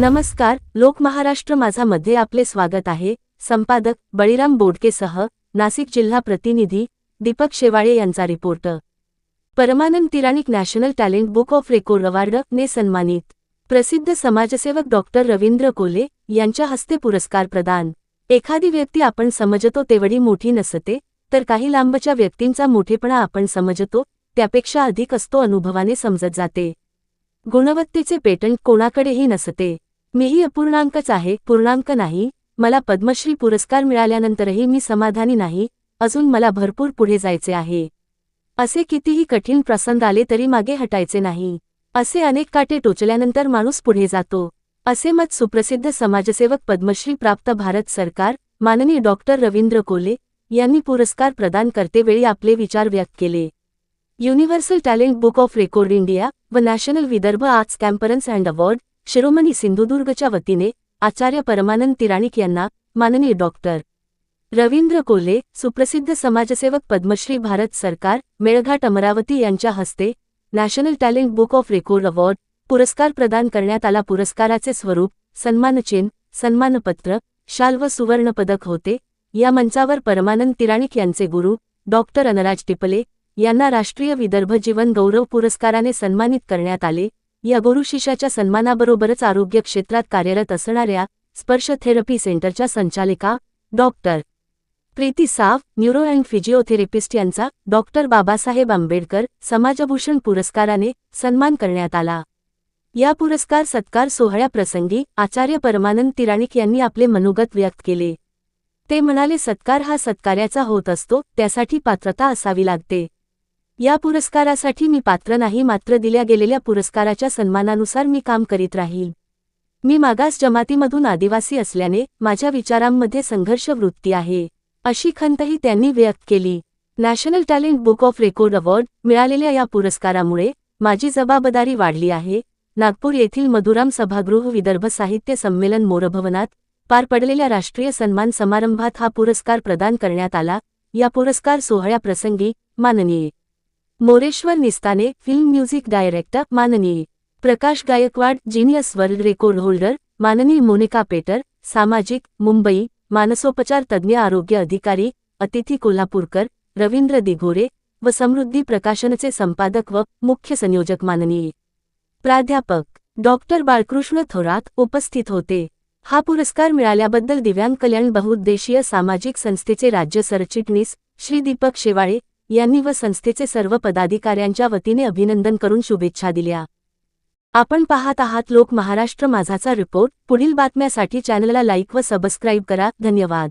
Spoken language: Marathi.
नमस्कार लोक महाराष्ट्र माझा मध्ये आपले स्वागत आहे. संपादक बळीराम बोडकेसह नाशिक जिल्हा प्रतिनिधी दीपक शेवाळे यांचा report. Paramanand Tiranik national talent book of record award ने सन्मानित. प्रसिद्ध समाजसेवक डॉक्टर रवींद्र कोले यांच्या हस्ते पुरस्कार प्रदान. एखादी व्यक्ती आपण समजतो तेवढी मोठी नसते तर काही लांबच्या व्यक्तींचा मोठेपणा आपण समजतो त्यापेक्षा अधिक असतो अनुभवाने समजत जाते. गुणवत्तेचे पेटंट कोणाकडेही नसते. मीही अपूर्णांकच आहे पूर्णांक नाही मला पद्मश्री पुरस्कार मिळाल्यानंतरही मी समाधानी नाही अजून मला भरपूर पुढे जायचे आहे. असे कितीही कठीण प्रसंग आले तरी मागे हटायचे नाही. असे अनेक काटे टोचल्यानंतर माणूस पुढे जातो. असे मत सुप्रसिद्ध समाजसेवक पद्मश्री प्राप्त भारत सरकार माननीय डॉक्टर रवींद्र कोले यांनी पुरस्कार प्रदान करतेवेळी आपले विचार व्यक्त केले. Universal talent book of record India व national Vidarbha arts conference and award Shiromani सिंधुदुर्गच्या वतीने आचार्य परमानंद तिराणिक यांना माननीय डॉक्टर रवींद्र कोल्हे सुप्रसिद्ध समाजसेवक पद्मश्री भारत सरकार मेळघाट अमरावती यांच्या हस्ते national talent book of record award पुरस्कार प्रदान करण्यात आला. पुरस्काराचे स्वरूप सन्मानचिन्ह सन्मानपत्र शाल व सुवर्णपदक होते. या मंचावर परमानंद तिराणिक यांचे गुरु डॉक्टर अनराज टिपले यांना राष्ट्रीय विदर्भ जीवन गौरव पुरस्काराने सन्मानित करण्यात आले. या गुरुशिष्याच्या सन्मानाबरोबरच आरोग्य क्षेत्रात कार्यरत असणाऱ्या स्पर्श थेरपी सेंटरच्या संचालिका doctor Preeti Sao neuro and physiotherapist यांचा डॉक्टर बाबासाहेब आंबेडकर समाजभूषण पुरस्काराने सन्मान करण्यात आला. या पुरस्कार सत्कार सोहळ्याप्रसंगी आचार्य परमानंद तिराणिक यांनी आपले मनोगत व्यक्त केले. ते म्हणाले सत्कार हा सत्कार्याचा होत असतो त्यासाठी पात्रता असावी लागते. या पुरस्कारासाठी मी पात्र नाही मात्र दिल्या गेलेल्या पुरस्काराच्या सन्मानानुसार मी काम करीत राहील. मी मागास जमातीमधून आदिवासी असल्याने माझ्या विचारांमध्ये संघर्ष वृत्ती आहे अशी खंतही त्यांनी व्यक्त केली. National talent book of record award मिळालेल्या या पुरस्कारामुळे माझी जबाबदारी वाढली आहे. नागपूर येथील मधुराम सभागृह विदर्भ साहित्य संमेलन मोरभवनात पार पडलेल्या राष्ट्रीय सन्मान समारंभात हा पुरस्कार प्रदान करण्यात आला. या पुरस्कार सोहळ्याप्रसंगी माननीय Moreshwar Nistane film music director माननीय Prakash Gaikwad genius world record holder माननीय मोनिका पेटर सामाजिक मुंबई मानसोपचार तज्ज्ञ आरोग्य अधिकारी अतिथी कोल्हापूरकर रवींद्र दिघोरे व समृद्धी प्रकाशनचे संपादक व मुख्य संयोजक माननीय प्राध्यापक डॉक्टर बाळकृष्ण थोरात उपस्थित होते. हा पुरस्कार मिळाल्याबद्दल दिव्यांग कल्याण बहुउद्देशीय सामाजिक संस्थेचे राज्य सरचिटणीस श्री दीपक शेवाळे यांनी व संस्थेचे सर्व पदाधिकाऱ्यांच्या वतीने अभिनंदन करून शुभेच्छा दिल्या. आपण पाहत आहात लोक महाराष्ट्र माझाचा रिपोर्ट. पुढील बातम्यासाठी चॅनलला लाईक व सबस्क्राईब करा. धन्यवाद.